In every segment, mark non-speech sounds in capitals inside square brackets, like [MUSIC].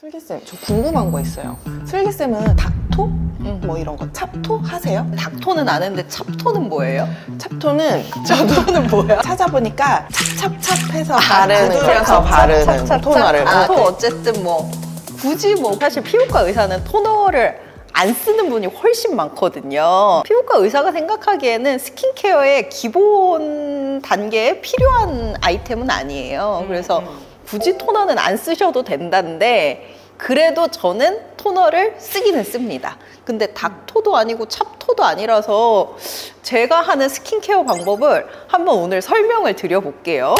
슬기쌤, 저 궁금한 거 있어요. 슬기쌤은 닥토? 뭐 이런 거 찹토 하세요? 닥토는 아는데 찹토는 뭐예요? 찹토는 [LAUGHS] 찹토는 뭐야? 찾아보니까 찹찹찹 해서 아, 바르는 두드려서 거 바르는 찹찹찹. 토너를 아, 또 어쨌든 뭐 굳이 뭐 사실 피부과 의사는 토너를 안 쓰는 분이 훨씬 많거든요. 피부과 의사가 생각하기에는 스킨케어의 기본 단계에 필요한 아이템은 아니에요. 그래서 굳이 토너는 안 쓰셔도 된다는데 그래도 저는 토너를 쓰기는 씁니다. 근데 닥토도 아니고 찹토도 아니라서 제가 하는 스킨케어 방법을 한번 오늘 설명을 드려볼게요.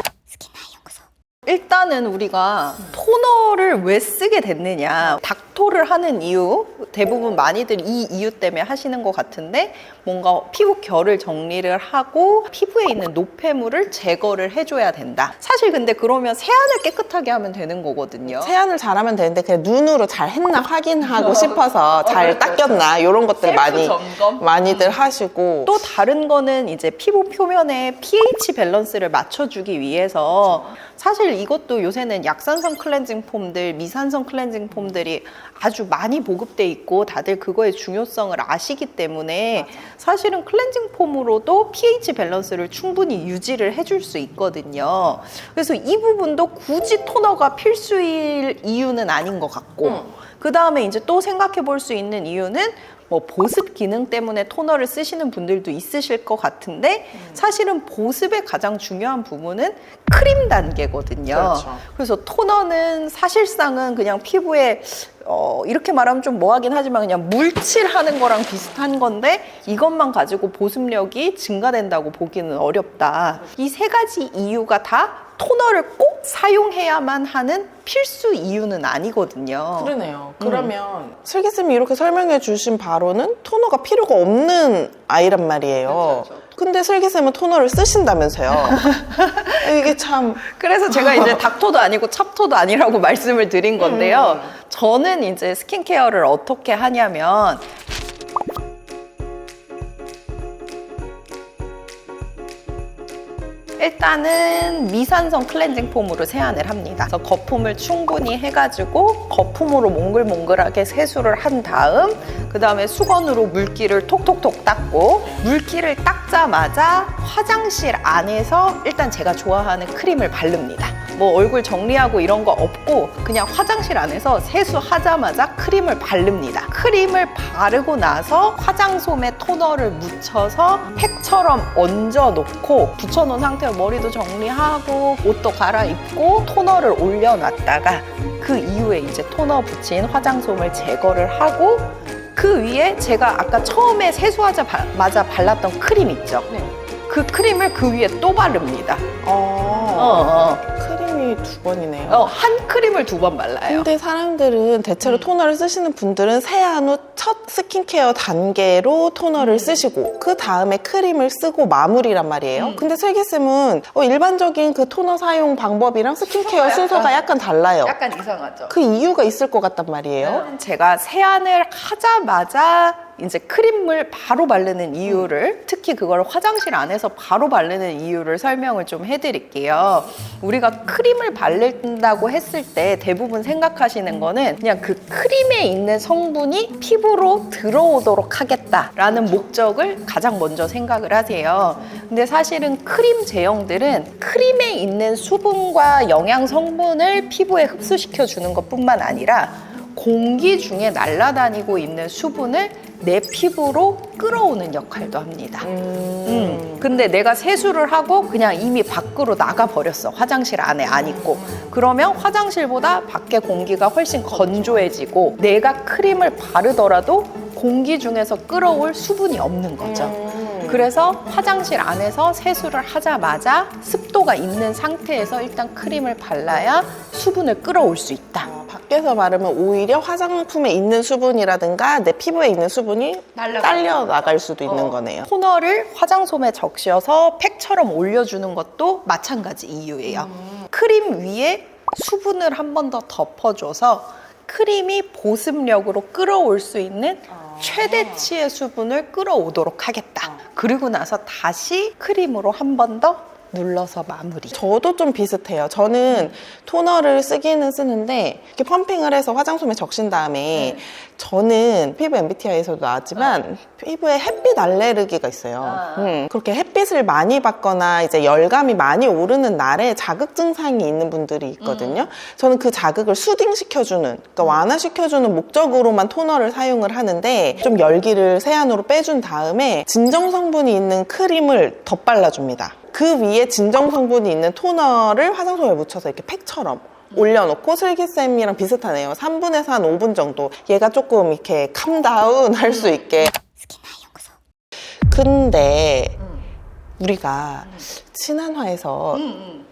일단은 우리가 토너를 왜 쓰게 됐느냐 닥토를 하는 이유 대부분 많이들 이 이유 때문에 하시는 것 같은데 뭔가 피부 결을 정리를 하고 피부에 있는 노폐물을 제거를 해줘야 된다. 사실 근데 그러면 세안을 깨끗하게 하면 되는 거거든요. 세안을 잘하면 되는데 그냥 눈으로 잘 했나 확인하고 [LAUGHS] 싶어서 잘 닦였나 이런 것들 많이 점검? 많이들 하시고. 또 다른 거는 이제 피부 표면에 pH 밸런스를 맞춰주기 위해서 사실 이것도 요새는 약산성 클렌징 폼들, 미산성 클렌징 폼들이 아주 많이 보급돼 있고 다들 그거의 중요성을 아시기 때문에 사실은 클렌징 폼으로도 pH 밸런스를 충분히 유지를 해줄 수 있거든요. 그래서 이 부분도 굳이 토너가 필수일 이유는 아닌 것 같고 그 다음에 이제 또 생각해 볼 수 있는 이유는 뭐 보습 기능 때문에 토너를 쓰시는 분들도 있으실 것 같은데 사실은 보습의 가장 중요한 부분은 크림 단계거든요. 그렇죠. 그래서 토너는 사실상은 그냥 피부에 어, 이렇게 말하면 좀 뭐하긴 하지만 그냥 물칠하는 거랑 비슷한 건데 이것만 가지고 보습력이 증가된다고 보기는 어렵다. 이 세 가지 이유가 다 토너를 꼭 사용해야만 하는 필수 이유는 아니거든요. 그러네요. 그러면 슬기쌤이 이렇게 설명해 주신 바로는 토너가 필요가 없는 아이란 말이에요. 그렇죠, 그렇죠. 근데 슬기쌤은 토너를 쓰신다면서요. [LAUGHS] 이게 참 그래서 제가 이제 [LAUGHS] 닥토도 아니고 찹토도 아니라고 말씀을 드린 건데요. 저는 이제 스킨케어를 어떻게 하냐면 일단은 미산성 클렌징 폼으로 세안을 합니다. 그래서 거품을 충분히 해가지고 거품으로 몽글몽글하게 세수를 한 다음 그 다음에 수건으로 물기를 톡톡톡 닦고 물기를 닦자마자 화장실 안에서 일단 제가 좋아하는 크림을 바릅니다. 뭐 얼굴 정리하고 이런 거 없고 그냥 화장실 안에서 세수하자마자 크림을 바릅니다. 크림을 바르고 나서 화장솜에 토너를 묻혀서 팩처럼 얹어 놓고 붙여 놓은 상태로 머리도 정리하고 옷도 갈아입고 토너를 올려 놨다가 그 이후에 이제 토너 붙인 화장솜을 제거를 하고 그 위에 제가 아까 처음에 세수하자마자 발랐던 크림 있죠? 그 크림을 그 위에 또 바릅니다. 어, 어, 어. 크림이 두 번이네요. 어, 한 크림을 두 번 발라요. 근데 사람들은 대체로 토너를 쓰시는 분들은 세안 후 첫 스킨케어 단계로 토너를 쓰시고 그 다음에 크림을 쓰고 마무리란 말이에요. 근데 슬기쌤은 어, 일반적인 그 토너 사용 방법이랑 스킨케어 [LAUGHS] 순서가 약간 달라요. 약간 이상하죠. 그 이유가 있을 것 같단 말이에요. 제가 세안을 하자마자 이제 크림을 바로 바르는 이유를 특히 그걸 화장실 안에서 바로 바르는 이유를 설명을 좀 해드릴게요. 우리가 크림을 바른다고 했을 때 대부분 생각하시는 거는 그냥 그 크림에 있는 성분이 피부로 들어오도록 하겠다라는 목적을 가장 먼저 생각을 하세요. 근데 사실은 크림 제형들은 크림에 있는 수분과 영양 성분을 피부에 흡수시켜 주는 것뿐만 아니라 공기 중에 날아다니고 있는 수분을 내 피부로 끌어오는 역할도 합니다. 음. 근데 내가 세수를 하고 그냥 이미 밖으로 나가 버렸어. 화장실 안에 안 있고. 그러면 화장실보다 밖에 공기가 훨씬 건조해지고 내가 크림을 바르더라도 공기 중에서 끌어올 수분이 없는 거죠. 음. 그래서 화장실 안에서 세수를 하자마자 습도가 있는 상태에서 일단 크림을 발라야 수분을 끌어올 수 있다. 어, 밖에서 바르면 오히려 화장품에 있는 수분이라든가 내 피부에 있는 수분이 날라가요. 딸려 나갈 수도 있는 어. 거네요. 토너를 화장솜에 적셔서 팩처럼 올려주는 것도 마찬가지 이유예요. 크림 위에 수분을 한 번 더 덮어줘서 크림이 보습력으로 끌어올 수 있는 최대치의 수분을 끌어오도록 하겠다. 그리고 나서 다시 크림으로 한 번 더 눌러서 마무리. 저도 좀 비슷해요. 저는 토너를 쓰기는 쓰는데 이렇게 펌핑을 해서 화장솜에 적신 다음에 저는 피부 MBTI에서도 나왔지만 피부에 햇빛 알레르기가 있어요. 아. 음, 그렇게 햇빛을 많이 받거나 이제 열감이 많이 오르는 날에 자극 증상이 있는 분들이 있거든요. 저는 그 자극을 수딩시켜주는, 그러니까 완화시켜주는 목적으로만 토너를 사용을 하는데 좀 열기를 세안으로 빼준 다음에 진정 성분이 있는 크림을 덧발라줍니다. 그 위에 진정 성분이 있는 토너를 화장솜에 묻혀서 이렇게 팩처럼 올려놓고 슬기쌤이랑 비슷하네요. 3분에서 한 5분 정도. 얘가 조금 이렇게 캄다운 할 수 있게. 근데 우리가 친한화에서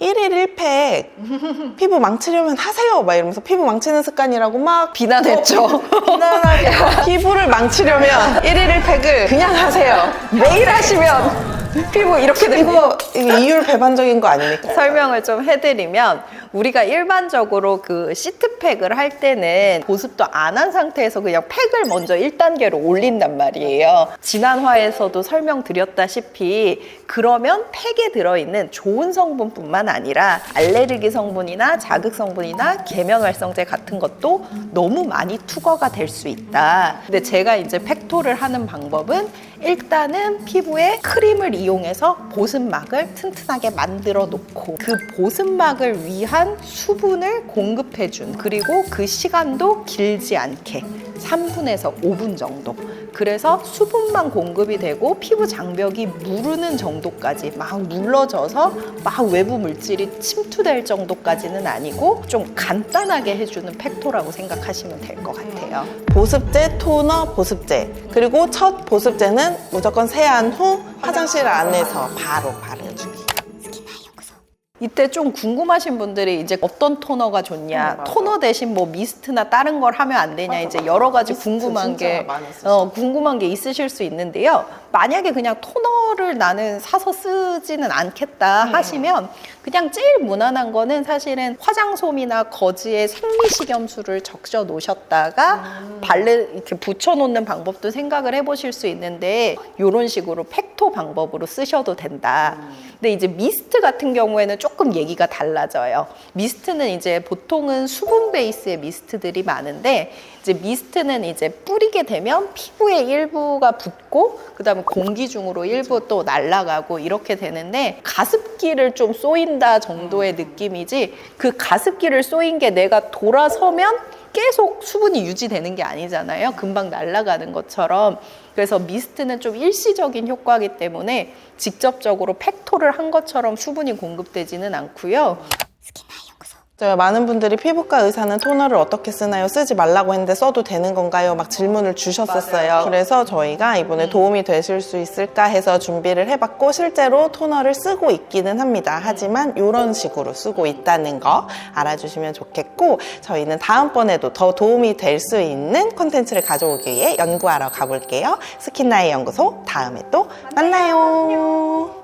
일 1일 1팩 피부 망치려면 하세요 막 이러면서 피부 망치는 습관이라고 막 비난했죠. 어, 비난하게 [LAUGHS] 피부를 망치려면 1일 1팩을 그냥 하세요 매일 하시면 피부 이렇게 되고 이율 배반적인 거 아닙니까? 설명을 좀 해드리면 우리가 일반적으로 그 시트팩을 할 때는 보습도 안 한 상태에서 그냥 팩을 먼저 1단계로 올린단 말이에요. 지난 화에서도 설명드렸다시피 그러면 팩에 들어있는 좋은 성분뿐만 아니라 알레르기 성분이나 자극 성분이나 계면활성제 같은 것도 너무 많이 투과가 될 수 있다. 근데 제가 이제 팩토를 하는 방법은 일단은 피부에 크림을 이용해서 보습막을 튼튼하게 만들어 놓고 그 보습막을 위한 수분을 공급해 준 그리고 그 시간도 길지 않게 3분에서 5분 정도. 그래서 수분만 공급이 되고 피부 장벽이 무르는 정도까지 막 물러져서 막 외부 물질이 침투될 정도까지는 아니고 좀 간단하게 해주는 팩토라고 생각하시면 될 것 같아요. 보습제, 토너, 보습제. 그리고 첫 보습제는 무조건 세안 후 화장실 안에서 바로 바르주기 이때 좀 궁금하신 분들이 이제 어떤 토너가 좋냐, 어, 맞아. 토너 대신 뭐 미스트나 다른 걸 하면 안 되냐, 맞아, 이제 맞아. 여러 가지 궁금한 게. 어, 궁금한 게 있으실 수 있는데요. 만약에 그냥 토너를 나는 사서 쓰지는 않겠다 음. 하시면 그냥 제일 무난한 거는 사실은 화장솜이나 거즈에 생리식염수를 적셔 놓으셨다가 음. 발레 이렇게 붙여 놓는 방법도 생각을 해 보실 수 있는데 이런 식으로 팩토 방법으로 쓰셔도 된다. 근데 이제 미스트 같은 경우에는 조금 얘기가 달라져요. 미스트는 이제 보통은 수분 베이스의 미스트들이 많은데 이제 미스트는 이제 뿌리게 되면 피부의 일부가 붙고 그다음에 공기 중으로 일부 또 날아가고 이렇게 되는데 가습기를 좀 쏘인다 정도의 느낌이지 그 가습기를 쏘인 게 내가 돌아서면 계속 수분이 유지되는 게 아니잖아요. 금방 날아가는 것처럼. 그래서 미스트는 좀 일시적인 효과이기 때문에 직접적으로 팩토를 한 것처럼 수분이 공급되지는 않고요. 많은 분들이 피부과 의사는 토너를 어떻게 쓰나요? 쓰지 말라고 했는데 써도 되는 건가요? 막 질문을 주셨었어요. 그래서 저희가 이번에 도움이 되실 수 있을까 해서 준비를 해봤고 실제로 토너를 쓰고 있기는 합니다. 하지만 이런 식으로 쓰고 있다는 거 알아주시면 좋겠고 저희는 다음번에도 더 도움이 될 수 있는 콘텐츠를 가져오기 위해 연구하러 가볼게요. 스킨나이 연구소 다음에 또 만나요.